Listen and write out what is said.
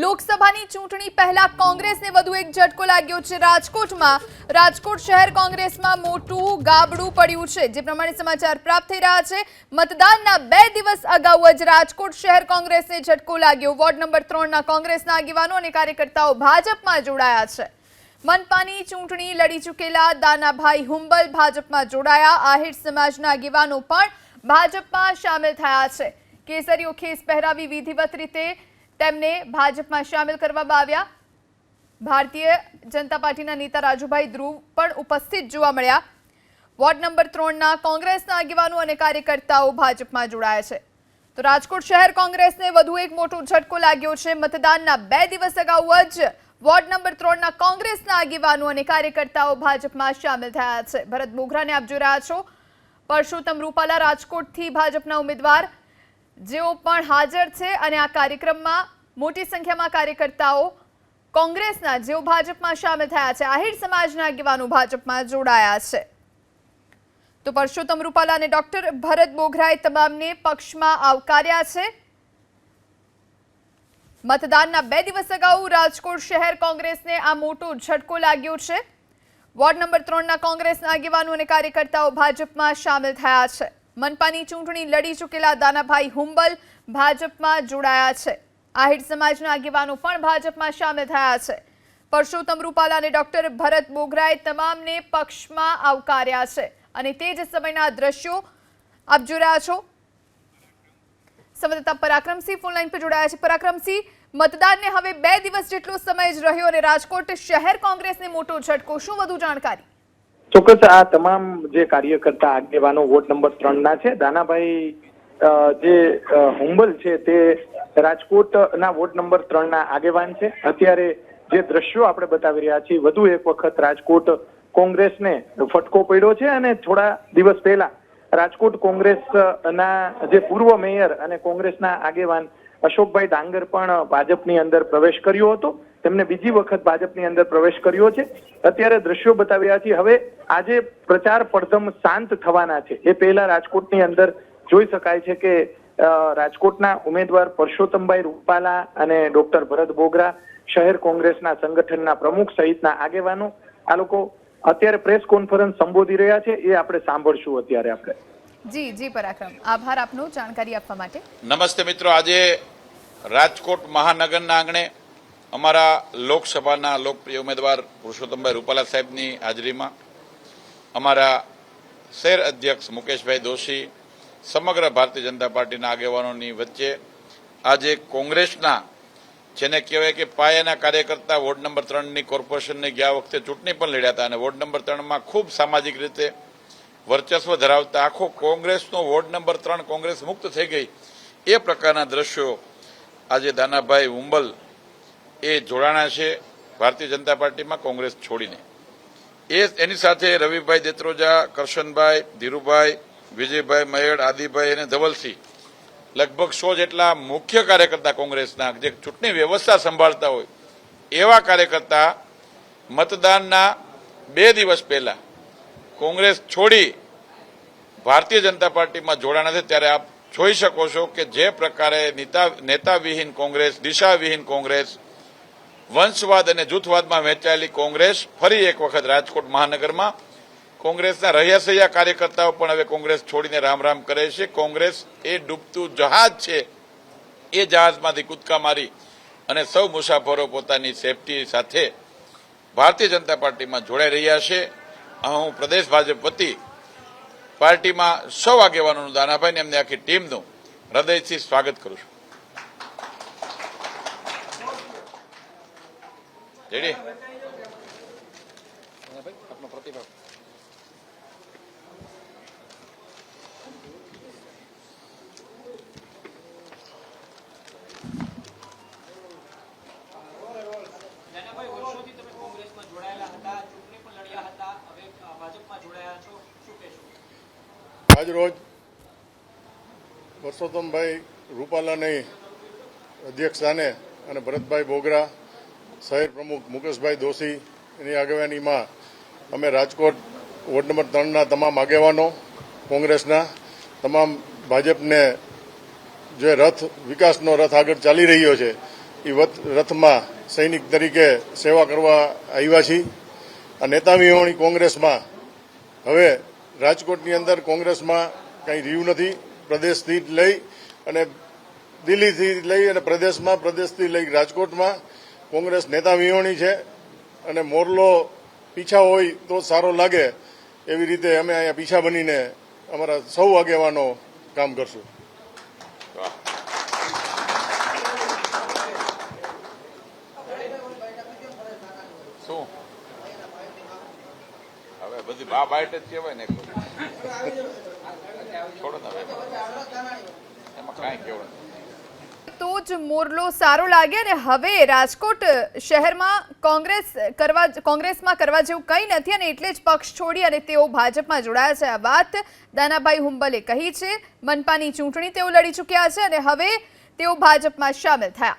લોકસભાની ચૂંટણી પહેલા કોંગ્રેસને વધુ એક ઝટકો લાગ્યો છે રાજકોટમાં. રાજકોટ શહેર કોંગ્રેસમાં મોટું ગાબડું પડ્યું છે. જે પ્રમાણે સમાચાર પ્રાપ્ત થઈ રહ્યા છે. મતદાનના બે દિવસ અગાઉ જ રાજકોટ શહેર કોંગ્રેસને ઝટકો લાગ્યો. વોર્ડ નંબર ત્રણના કોંગ્રેસના આગેવાનો અને કાર્યકર્તાઓ ભાજપમાં જોડાયા છે. મનપાની ચૂંટણી લડી ચૂકેલા દાનાભાઈ હુંબલ ભાજપમાં જોડાયા. આહિર સમાજના આગેવાનો પણ ભાજપમાં સામેલ થયા છે. કેસરીઓ ખેસ પહેરાવી વિધિવત રીતે તેમને ભાજપમાં સામેલ કરવામાં આવ્યા. ભારતીય જનતા પાર્ટીના નેતા રાજુભાઈ ધ્રુવ પણ ઉપસ્થિત જોવા મળ્યા. વોર્ડ નંબર ત્રણના કોંગ્રેસના આગેવાનો અને કાર્યકર્તાઓ ભાજપમાં જોડાયા છે. તો રાજકોટ શહેર કોંગ્રેસને વધુ એક મોટો ઝટકો લાગ્યો છે. મતદાનના બે દિવસ અગાઉ જ વોર્ડ નંબર ત્રણના કોંગ્રેસના આગેવાનો અને કાર્યકર્તાઓ ભાજપમાં સામેલ થયા છે. ભરત બોઘરાને આપ જોઈ રહ્યા છો. પરસોત્તમ રૂપાલા રાજકોટથી ભાજપના ઉમેદવાર જેઓ પણ હાજર છે અને આ કાર્યક્રમમાં મોટી સંખ્યામાં કાર્યકર્તાઓ કોંગ્રેસના, જેઓ ભાજપમાં સામેલ થયા છે, આહિર સમાજના આગેવાનો ભાજપમાં જોડાયા છે. તો પરસોત્તમ રૂપાલા અને ડોક્ટર ભરત બોઘરાએ તમામને પક્ષમાં આવકાર્યા છે. મતદાનના બે દિવસ અગાઉ રાજકોટ શહેર કોંગ્રેસને આ મોટો ઝટકો લાગ્યો છે. વોર્ડ નંબર ત્રણના કોંગ્રેસના આગેવાનો અને કાર્યકર્તાઓ ભાજપમાં સામેલ થયા છે. મનપાની ચૂંટણી લડી ચૂકેલા દાનાભાઈ હુંબલ ભાજપમાં જોડાયા છે. આહિર સમાજના આગેવાનો પણ ભાજપમાં સામેલ થયા છે. પરસોત્તમ રૂપાલા અને ડોક્ટર ભરત બોગરાએ તમામને પક્ષમાં આવકાર્યા છે અને તે જ સમયના દ્રશ્યો આપ જોઈ રહ્યા છો. સંવાદદાતા પરાક્રમસિંહ ફોનલાઈન પર જોડાયા છે. પરાક્રમસિંહ, મતદાનને હવે બે દિવસ જેટલો સમય જ રહ્યો અને રાજકોટ શહેર કોંગ્રેસને મોટો ઝટકો. શું વધુ જાણકારી? ચોક્કસ આ તમામ જે કાર્યકર્તા આગેવાનો વોર્ડ નંબર ત્રણ ના છે, દાનાભાઈ જે હુંબલ છે તે રાજકોટના વોર્ડ નંબર ત્રણ ના આગેવાન છે. અત્યારે જે દ્રશ્યો આપણે બતાવી રહ્યા છીએ, વધુ એક વખત રાજકોટ કોંગ્રેસને ફટકો પડ્યો છે અને થોડા દિવસ પહેલા રાજકોટ કોંગ્રેસના જે પૂર્વ મેયર અને કોંગ્રેસના આગેવાન અશોકભાઈ ડાંગર પણ ભાજપની અંદર પ્રવેશ કર્યો હતો. તેમને બીજી વખત ભાજપની અંદર પ્રવેશ કર્યો છે. અત્યારે દ્રશ્યો બતાવી રહ્યા છીએ હવે આજે પ્રચાર પડધમ શાંત થવાના છે. એ પહેલા રાજકોટની અંદર જોઈ શકાય છે કે રાજકોટના ઉમેદવાર પરસોત્તમભાઈ રૂપાલા અને ડોક્ટર ભરત બોગરા શહેર કોંગ્રેસના સંગઠનના પ્રમુખ સહિતના આગેવાનો આ લોકો અત્યારે પ્રેસ કોન્ફરન્સ સંબોધી રહ્યા છે. એ આપણે સાંભળશું અત્યારે આપણે. જી જી પરાક્રમ. આભાર આપનો જાણકારી આપવા માટે. નમસ્તે મિત્રો. આજે રાજકોટ મહાનગરના આંગણે અમારા લોકસભાના લોકપ્રિય ઉમેદવાર પુરુષોત્તમભાઈ રૂપાલા સાહેબની હાજરીમાં અમારા શહેર અધ્યક્ષ મુકેશભાઈ દોશી, સમગ્ર ભારતીય જનતા પાર્ટીના આગેવાનોની વચ્ચે આજે કોંગ્રેસના જેને કહેવાય કે પાયાના કાર્યકર્તા વોર્ડ નંબર ત્રણની કોર્પોરેશનને ગયા વખતે ચૂંટણી પણ લડ્યા હતા અને વોર્ડ નંબર ત્રણમાં ખૂબ સામાજિક રીતે વર્ચસ્વ ધરાવતા આખો કોંગ્રેસનો વોર્ડ નંબર ત્રણ કોંગ્રેસ મુક્ત થઈ ગઈ. એ પ્રકારના દ્રશ્યો આજે દાનાભાઈ ઉંબલ એ જોડાણા છે ભારતીય જનતા પાર્ટીમાં કોંગ્રેસ છોડીને. એ એની સાથે રવિભાઈ દેત્રોજા, કરશનભાઈ, ધીરુભાઈ, વિજયભાઈ મયડ આદિભાઈ અને ધવલસિંહ લગભગ સો જેટલા મુખ્ય કાર્યકર્તા કોંગ્રેસના જે ચૂંટણી વ્યવસ્થા સંભાળતા હોય, એવા કાર્યકર્તા મતદાનના બે દિવસ પહેલા કોંગ્રેસ છોડી ભારતીય જનતા પાર્ટીમાં જોડાણા છે. ત્યારે આપ જોઈ શકો છો કે જે પ્રકારે નેતા નેતાવિહીન કોંગ્રેસ, દિશાવિહીન કોંગ્રેસ વંશવાદ અને જૂથવાદમાં વહેંચાયેલી કોંગ્રેસ ફરી એક વખત રાજકોટ મહાનગરમાં. કોંગ્રેસના રહ્યાસૈયા કાર્યકર્તાઓ પણ હવે કોંગ્રેસ છોડીને રામ રામ કરે છે. કોંગ્રેસ એ ડૂબતું જહાજ છે. એ જહાજમાંથી કૂદકા મારી અને સૌ મુસાફરો પોતાની સેફટી સાથે ભારતીય જનતા પાર્ટીમાં જોડાઈ રહ્યા છે. હું પ્રદેશ ભાજપ વતી પાર્ટીમાં સૌ આગેવાનોનું દાનાભાઈને એમની આખી ટીમનું હૃદયથી સ્વાગત કરું છું રેડી આપનો પ્રતિભાવ નાનાભાઈ વર્ષોથી તમે કોંગ્રેસમાં જોડાયેલા હતા ચૂંટણી પણ લડ્યા હતા હવે અ, ભાજપમાં જોડાયા છો. શું કહેશો? આજરોજ પરસોત્તમભાઈ રૂપાલાની અધ્યક્ષસ્થાને અને ભરતભાઈ બોગરા શહેર પ્રમુખ મુકેશભાઈ દોશી એની આગેવાનીમાં અમે રાજકોટ વોર્ડ નંબર ત્રણના તમામ આગેવાનો, કોંગ્રેસના, તમામ ભાજપને જે રથ, વિકાસનો રથ આગળ ચાલી રહ્યો છે, એ રથમાં સૈનિક તરીકે સેવા કરવા આવ્યા છીએ. આ નેતા કોંગ્રેસમાં હવે રાજકોટની અંદર કોંગ્રેસમાં કંઈ રહ્યું નથી. પ્રદેશથી લઈ અને દિલ્હીથી લઈ અને પ્રદેશમાં, પ્રદેશથી લઈ રાજકોટમાં કોંગ્રેસ નેતા વિહોણી છે અને મોરલો પીછા હોય તો સારો લાગે એવી રીતે અમે અહીંયા પીછા બનીને અમારા સૌ આગેવાનો કામ કરશું. શું? હવે કહેવાય ને છોડો ને એમાં કાંઈ કહેવું નથી તો જ મોરલો સારો લાગે અને હવે રાજકોટ શહેરમાં કોંગ્રેસ કરવા કોંગ્રેસમાં કરવા જેવું કંઈ નથી અને એટલે જ પક્ષ છોડી અને તેઓ ભાજપમાં જોડાયા છે. આ વાત દાનાભાઈ હુંબલે કહી છે. મનપાની ચૂંટણી તેઓ લડી ચૂક્યા છે અને હવે તેઓ ભાજપમાં સામેલ થયા.